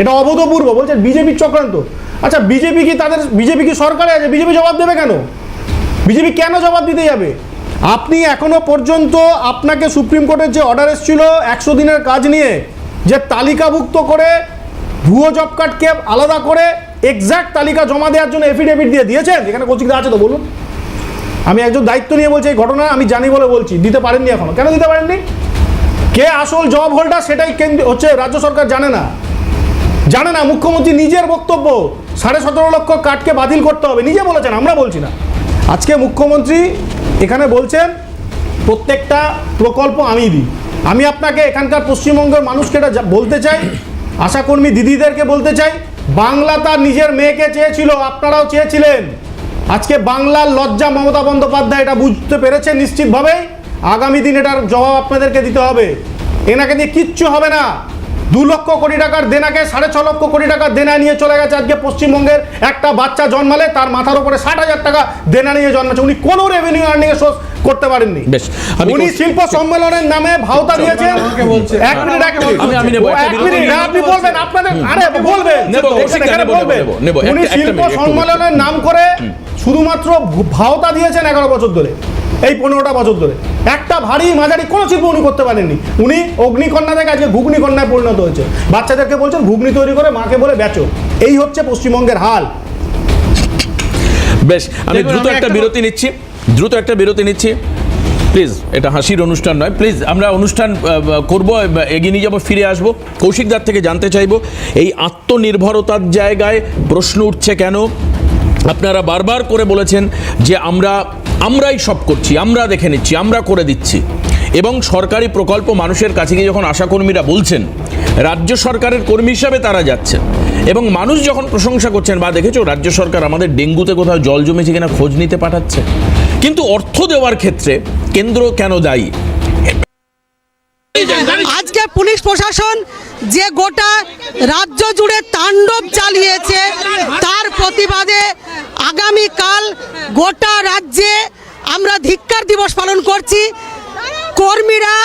এটা অভূতপূর্ব, বলছেন বিজেপির চক্রান্ত। আচ্ছা বিজেপি কি তাদের, বিজেপি কি সরকারে আছে? বিজেপি জবাব দেবে কেন? বিজেপি কেন জবাব দিতে যাবে? আপনি এখনও পর্যন্ত আপনাকে সুপ্রিম কোর্টের যে অর্ডার এসেছিল একশো দিনের কাজ নিয়ে, যে তালিকাভুক্ত করে ভুয়ো জব কার্ডকে আলাদা করে এক্স্যাক্ট তালিকা জমা দেওয়ার জন্য এফিডেভিট দিয়ে দিয়েছেন? এখানে কৌশিকদা আছে তো, বলুন। আমি একজন দায়িত্ব নিয়ে বলছি এই ঘটনা, আমি জানি বলে বলছি। দিতে পারেননি এখনও। কেন দিতে পারেননি? কে আসল জব হোল্ডার সেটাই কেন্দ্র হচ্ছে রাজ্য সরকার জানে না। জানে না, মুখ্যমন্ত্রী নিজের বক্তব্য, সাড়ে সতেরো লক্ষ কার্ডকে বাতিল করতে হবে, নিজে বলেছেন, আমরা বলছি না। আজকে মুখ্যমন্ত্রী এখানে বলছেন, প্রত্যেকটা প্রকল্প আমি দিই। আমি আপনাকে এখানকার পশ্চিমবঙ্গের মানুষকে এটা বলতে চাই, আশাকর্মী দিদিদেরকে বলতে চাই, বাংলা তার নিজের মেয়েকে চেয়েছিল, আপনারাও চেয়েছিলেন। আজকে বাংলার লজ্জা মমতা বন্দ্যোপাধ্যায় এটা বুঝতে পেরেছেন নিশ্চিতভাবেই, আগামী দিন এটার জবাব আপনাদেরকে দিতে হবে। এনাকে দিয়ে কিচ্ছু হবে না। দু লক্ষ কোটি টাকার দেনাকে সাড়ে ছ লক্ষ কোটি টাকার দেনা নিয়ে চলে গেছে আজকে পশ্চিমবঙ্গের। একটা বাচ্চা জন্মালে তার মাথার উপরে ষাট হাজার টাকা দেনা নিয়ে জন্মাচ্ছে। উনি কোনো রেভিনিউ আর্নিং এ সোর্স করতে পারেননি। বেশ, উনি শিল্প সম্মেলনের নামে ভাওতা দিয়েছেন। এক মিনিট এক মিনিট আমি- আমি নেব, ও, একটা এক মিনিট না, আপনি বলবেন আপনাদের আরে বলবেন। উনি শিল্প সম্মেলনের নাম করে শুধুমাত্র ভাওতা দিয়েছেন এগারো বছর ধরে। এই পনেরোটা বছর ধরে। একটা ভারী মাঝারি কোনো শিল্প উনি করতে পারেননি। উনি অগ্নিকন্যা থেকে আজকে ঘুগনি কন্যায় পরিণত হয়েছে। বাচ্চাদেরকে বলছেন ঘুগনি তৈরি করে মাকে বলে বেচো। এই হচ্ছে পশ্চিমবঙ্গের হাল। বেশ আমি দ্রুত একটা বিরতি নিচ্ছি। দ্রুত একটা বিরতি নিচ্ছি। প্লিজ এটা হাসির অনুষ্ঠান নয়। প্লিজ আমরা অনুষ্ঠান করব এগিয়ে নিয়ে যাব ফিরে আসব। কৌশিকদার থেকে জানতে চাইব এই আত্মনির্ভরতার জায়গায় প্রশ্ন উঠছে কেন? আপনারা বারবার করে বলেছেন যে আমরা, আমরাই সব করছি, আমরা দেখে নিচ্ছি, আমরা করে দিচ্ছি। এবং সরকারি প্রকল্প মানুষের কাছে গিয়ে যখন আশাকর্মীরা বলছেন, রাজ্য সরকারের কর্মী হিসাবে তারা যাচ্ছেন, এবং মানুষ যখন প্রশংসা করছেন, বা দেখেছ, রাজ্য সরকার আমাদের ডেঙ্গুতে কোথাও জল জমেছে কিনা খোঁজ নিতে পাঠাচ্ছে। কিন্তু অর্থ দেওয়ার ক্ষেত্রে কেন্দ্র কেন দায়ী? আজকে পুলিশ প্রশাসন যে গোটা রাজ্য জুড়ে তাণ্ডব চালিয়েছে, তার প্রতিবাদে আগামীকাল গোটা রাজ্যে আমরা ধিক্কার দিবস পালন করছি। কর্মীরা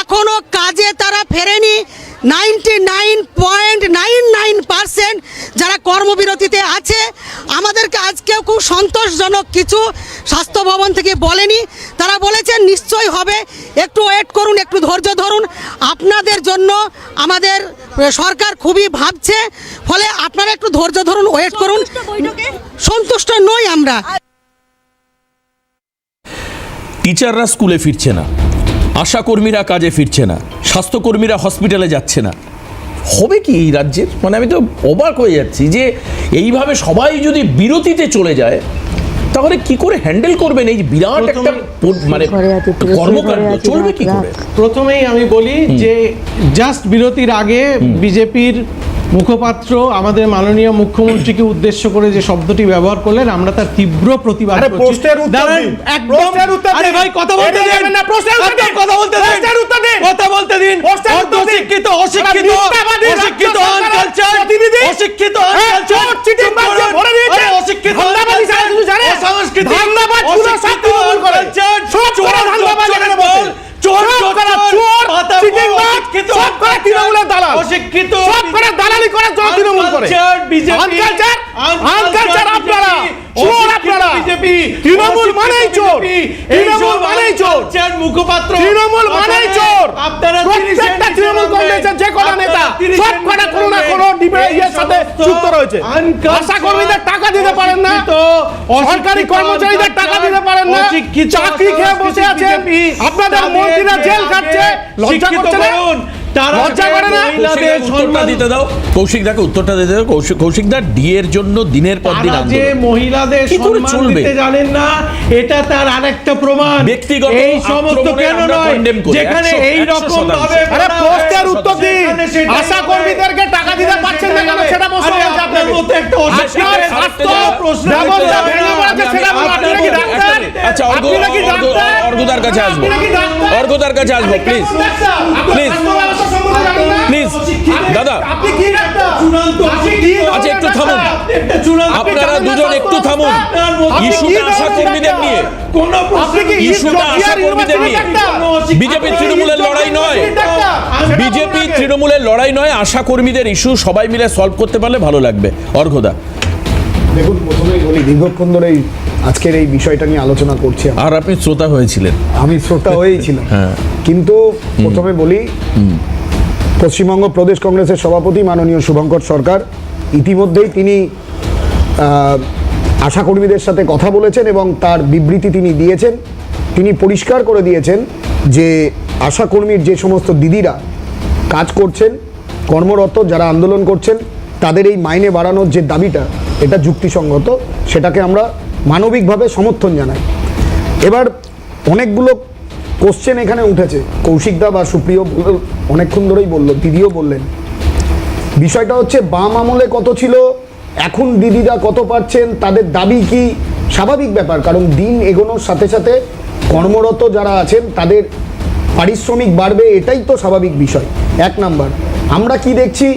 এখনও কাজে তারা ফেরেনি। Ninety nine point nine nine percent যারা কর্মবিরতিতে আছে আমাদেরকে আজকেও খুব সন্তোষজনক কিছু স্বাস্থ্য ভবন থেকে বলেনি। তারা বলেছেন নিশ্চয়ই হবে। একটু ওয়েট করুন একটু ধৈর্য ধরুন। আপনাদের জন্য আমাদের সরকার খুবই ভাবছে। ফলে আপনারা একটু ধৈর্য ধরুন ওয়েট করুন। সন্তুষ্ট নই আমরা। টিচাররা স্কুলে ফিরছে না। আশাকর্মীরা কাজে ফিরছে না স্বাস্থ্যকর্মীরা হসপিটালে যাচ্ছে না। হবে কি এই রাজ্যের? মানে আমি তো অবাক হয়ে যাচ্ছি যে এইভাবে সবাই যদি বিরতিতে চলে যায় তাহলে কি করে হ্যান্ডেল করবেন? এই যে বিরাট একটা মানে কর্মকাণ্ড চলবে কি করে? প্রথমেই আমি বলি যে জাস্ট বিরতির আগে বিজেপির মুখপাত্র আমাদের মাননীয় মুখ্যমন্ত্রীকে উদ্দেশ্য করে যে শব্দটি ব্যবহার করলেন আমরা তার তীব্র প্রতিবাদ প্রশ্নের উত্তর প্রশ্নের আরে ভাই কথা বলতে দিন না, প্রশ্নের উত্তর কথা বলতে দিন প্রশ্নের উত্তর দিন। কথা বলতে দিন প্রশ্নের উত্তর দিন। অর্ধশিক্ষিত অশিক্ষিত অশিক্ষিত আনকালচার অশিক্ষিত আনকালচার চোর চিটিং ভরে দিয়েছে। অশিক্ষিত ধান্দাবাজি ছাড়া কিছু জানে? অসাংস্কৃতিক ধান্দাবাজগুলো সব তৃণমূল করে। সব করা ধান্দাবাজ এখানে বসে। সব করা চোর, চিটিংবাজ, সব করা তৃণমূলের দালাল। অশিক্ষিত সব করা দালালি করার জন্য তৃণমূল করে। আনকালচার, আনকালচার আপনারা, চোর আপনারা। বিজেপি তৃণমূল মানেই চোর। তৃণমূল মানেই চোর। মুখপাত্র তৃণমূল মানেই চোর আপনারা প্রত্যেকটা তৃণমূল কংগ্রেসের যে কটা নেতা সব কটা কোনো না কোনো ইয়ের সাথে যুক্ত রয়েছে আশা কর্মীদের টাকা দিতে পারেন না সরকারি কর্মচারীদের টাকা দিতে পারেন না চাকরি খেয়ে বসে আছেন আপনাদের মন্ত্রীরা জেল খাচ্ছে লজ্জা করছে না লজ্জা করে না? মহিলাদের উত্তরটা দিতে দাও। কৌশিক দাকে উত্তরটা দিতে দাও। কৌশিক কৌশিক দা ডিএর জন্য দিনের পর দিন যে মহিলাদের সম্মান দিতে জানেন না এটা তার আরেকটা প্রমাণ। ব্যক্তিগত এই সমস্ত কেন নয়? যেখানে এই রকম ভাবে আরে প্রশ্নের উত্তর দিন। আশা কর্মীদেরকে টাকা দিতে পারছেন না কেন? সেটা প্রশ্ন হচ্ছে আপনার আপনাদের। একটা অশিক্ষিত স্বাস্থ্য প্রশ্ন ব্যবস্থা ভেঙে হবে সেটা আপনি নাকি ডাক্তার? আচ্ছা আপনি নাকি ডাক্তার? কাছে আসব? অর্ঘদার কাছে আসব প্লিজ? আপনার প্লিজ দাদা। আচ্ছা, একটু থামুন। আপনারা দুজন একটু থামুন। ইস্যুটা আশা কর্মীদের নিয়ে। ইস্যুটা আশা কর্মীদের নিয়ে? বিজেপি তৃণমূলের লড়াই নয়। ইউনিভার্সিটির বিজেপি তৃণমূলের লড়াই নয়। আশা কর্মীদের ইস্যু। সবাই মিলে সলভ করতে পারলে ভালো লাগবে। অর্ঘদা। দেখুন প্রথমেই বলি দীর্ঘক্ষণ ধরে আজকের এই বিষয়টা নিয়ে আলোচনা করছি আর আপনি শ্রোতা হয়েছিলেন। আমি শ্রোতা হয়েই ছিলাম। হ্যাঁ। কিন্তু প্রথমে বলি পশ্চিমবঙ্গ প্রদেশ কংগ্রেসের সভাপতি মাননীয় শুভঙ্কর সরকার ইতিমধ্যেই তিনি আশাকর্মীদের সাথে কথা বলেছেন এবং তার বিবৃতি তিনি দিয়েছেন। তিনি পরিষ্কার করে দিয়েছেন যে আশাকর্মীর যে সমস্ত দিদিরা কাজ করছেন, কর্মরত যারা আন্দোলন করছেন, তাদের এই মাইনে বাড়ানোর যে দাবিটা, এটা যুক্তিসঙ্গত, সেটাকে আমরা মানবিকভাবে সমর্থন জানাই। এবার অনেকগুলো কোশ্চেন এখানে উঠেছে। কৌশিকদা বা সুপ্রিয় অনেকক্ষণ ধরেই বলল, দিদিও বললেন। বিষয়টা হচ্ছে, বাম আমলে কত ছিল? এখন দিদিরা কত পাচ্ছেন তাদের দাবি কি? স্বাভাবিক ব্যাপার, কারণ দিন এগোনোর সাথে সাথে কর্মরত যারা আছেন, তাদের পারিশ্রমিক বাড়বে, এটাই তো স্বাভাবিক বিষয়। এক নাম্বার, আমরা কি দেখছি?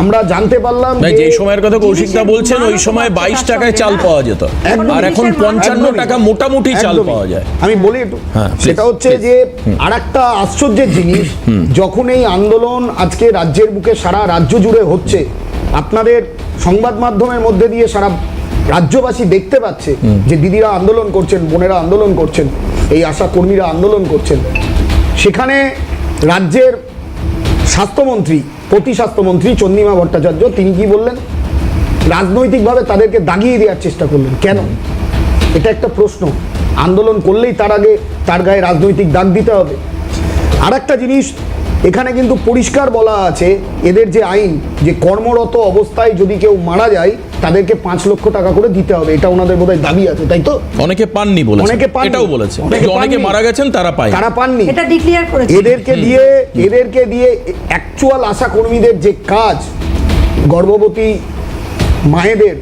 আমরা জানতে পারলাম যে যে সময়ের কথা কৌশিকদা বলছেন ওই সময় বাইশ টাকায় চাল পাওয়া যেত। আর এখন পঞ্চান্ন একদমই। টাকা মোটামুটি চাল পাওয়া যায়। আমি বলি একটু হ্যাঁ, সেটা হচ্ছে যে আরেকটা আশ্চর্যের জিনিস যখন এই আন্দোলন আজকে রাজ্যের বুকে সারা রাজ্য জুড়ে হচ্ছে আপনাদের সংবাদ মাধ্যমের মধ্যে দিয়ে সারা রাজ্যবাসী দেখতে পাচ্ছে যে দিদিরা আন্দোলন করছেন বোনেরা আন্দোলন করছেন এই আশা কর্মীরা আন্দোলন করছেন। সেখানে রাজ্যের স্বাস্থ্যমন্ত্রী, প্রতি স্বাস্থ্যমন্ত্রী চন্দ্রিমা ভট্টাচার্য, তিনি কি বললেন? রাজনৈতিকভাবে তাদেরকে দাগিয়ে দেওয়ার চেষ্টা করলেন। কেন? এটা একটা প্রশ্ন। আন্দোলন করলেই তার আগে তার গায়ে রাজনৈতিক দাগ দিতে হবে। আর একটা জিনিস এখানে কিন্তু পরিষ্কার বলা আছে এদের যে আইন যে কর্মরত অবস্থায় যদি কেউ মারা যায় তাদেরকে পাঁচ লক্ষ টাকা করে দিতে হবে। এটা ওনাদের বোধহয় দাবি আছে তাই তো? অনেকে পাননি বলেছে অনেকে পাননি। এটাও বলেছে অনেকে অনেকে মারা গেছেন তারা পায় তারা পাননি। এটা ডিক্লিয়ার করেছে। এদেরকে দিয়ে এদেরকে দিয়ে অ্যাকচুয়াল আশা কর্মীদের যে কাজ গর্ভবতী মায়েদের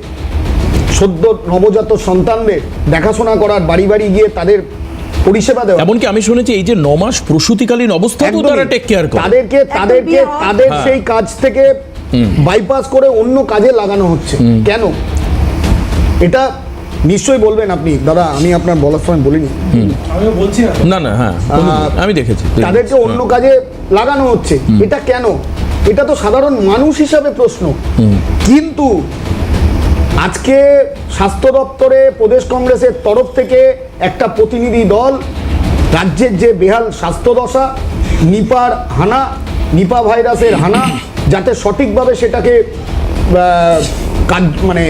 সদ্য নবজাত সন্তানদের দেখাশোনা করার বাড়ি বাড়ি গিয়ে তাদের পরিষেবা দেওয়া। এমনকি আমি শুনেছি এই যে নমাস প্রসূতিকালীন অবস্থাতেও। তারা টেক কেয়ার করে। তাদেরকে তাদেরকে তাদের হ্যাঁ। সেই কাজ থেকে বাইপাস করে অন্য কাজে লাগানো হচ্ছে। কেন? এটা নিশ্চয়ই বলবেন আপনি। দাদা আমি আপনার বলার সময় বলিনি। বলছি না। না না হ্যাঁ আমি দেখেছি। তাদেরকে অন্য কাজে লাগানো হচ্ছে। এটা কেন? এটা তো সাধারণ মানুষ হিসাবে প্রশ্ন। কিন্তু আজকে স্বাস্থ্য দপ্তরে প্রদেশ কংগ্রেসের তরফ থেকে একটা প্রতিনিধি দল, রাজ্যের যে বেহাল স্বাস্থ্য দশা, নিপার হানা, নিপা ভাইরাসের হানা, যাতে সঠিকভাবে সেটাকে কাজ মানে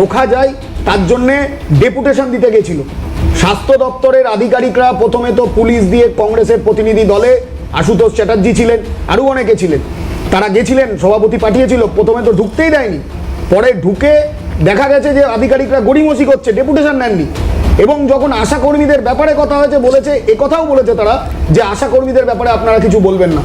রোখা যায়, তার জন্যে ডেপুটেশন দিতে গেছিল। স্বাস্থ্য দপ্তরের আধিকারিকরা প্রথমে তো পুলিশ দিয়ে কংগ্রেসের প্রতিনিধি দলে আশুতোষ চ্যাটার্জি ছিলেন, আরও অনেকে ছিলেন। তারা গেছিলেন, সভাপতি পাঠিয়েছিল, প্রথমে তো ঢুকতেই দেয়নি। পরে ঢুকে দেখা গেছে যে আধিকারিকরা গড়িমসি করছে, ডেপুটেশন নেননি। এবং যখন আশাকর্মীদের ব্যাপারে কথা হয়েছে বলেছে কথাও বলেছে তারা যে আশাকর্মীদের ব্যাপারে আপনারা কিছু বলবেন না।